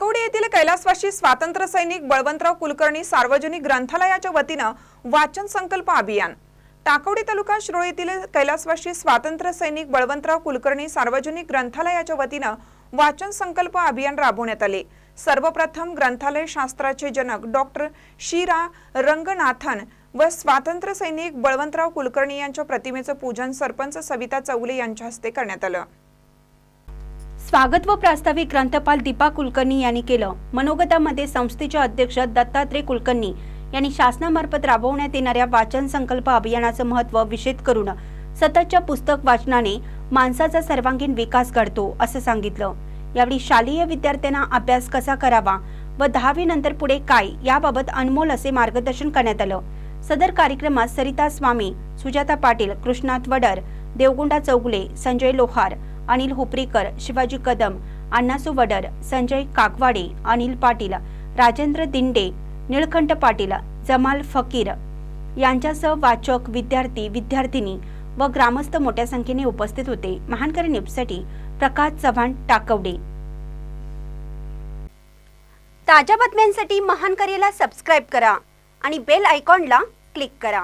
टाकवडे येथील कैलासवाशी स्वातंत्र्य सैनिक बळवंतराव कुलकर्णी सार्वजनिक ग्रंथालयाच्या वतीनं वाचन संकल्प अभियान. टाकवडी तालुका शिरोळ येथील कैलासवाशी स्वातंत्र्य सैनिक बळवंतराव कुलकर्णी सार्वजनिक ग्रंथालयाच्या वतीनं वाचन संकल्प अभियान राबवण्यात आले. सर्वप्रथम ग्रंथालय शास्त्राचे जनक डॉक्टर शिरा रंगनाथन व स्वातंत्र्य सैनिक बळवंतराव कुलकर्णी यांच्या प्रतिमेचं पूजन सरपंच सविता चौले यांच्या हस्ते करण्यात आलं. स्वागत व प्रास्ताविक ग्रंथपाल दीपा कुलकर्णी यांनी केलं. मनोगतामध्ये संस्थेचे अध्यक्ष दत्तात्रय कुलकर्णी यांनी शासनामार्फत राबवण्यात येणाऱ्या वाचन संकल्प अभियानाचं महत्त्व विशेष करून सततच्या पुस्तक वाचनाने माणसाचा सर्वांगीण विकास घडतो असं सांगितलं. यावेळी शालेय विद्यार्थ्यांना अभ्यास कसा करावा व दहावी नंतर पुढे काय याबाबत अनमोल असे मार्गदर्शन करण्यात आलं. सदर कार्यक्रमात सरिता स्वामी सुजाता पाटील कृष्णात वडर देवगुंडा चौगुले संजय लोहार अनिल हुपरीकर शिवाजी कदम अण्णासू वडर संजय काकवाडे अनिल पाटील राजेंद्र दिंडे निळकंठ पाटील जमाल फकीर यांच्यासह वाचक विद्यार्थी विद्यार्थिनी व ग्रामस्थ मोठ्या संख्येने उपस्थित होते. महानकरी न्यूजसाठी प्रकाश चव्हाण टाकवडे. ताज्या बातम्यांसाठी महानकरीला सबस्क्राईब करा आणि बेल आयकॉनला क्लिक करा.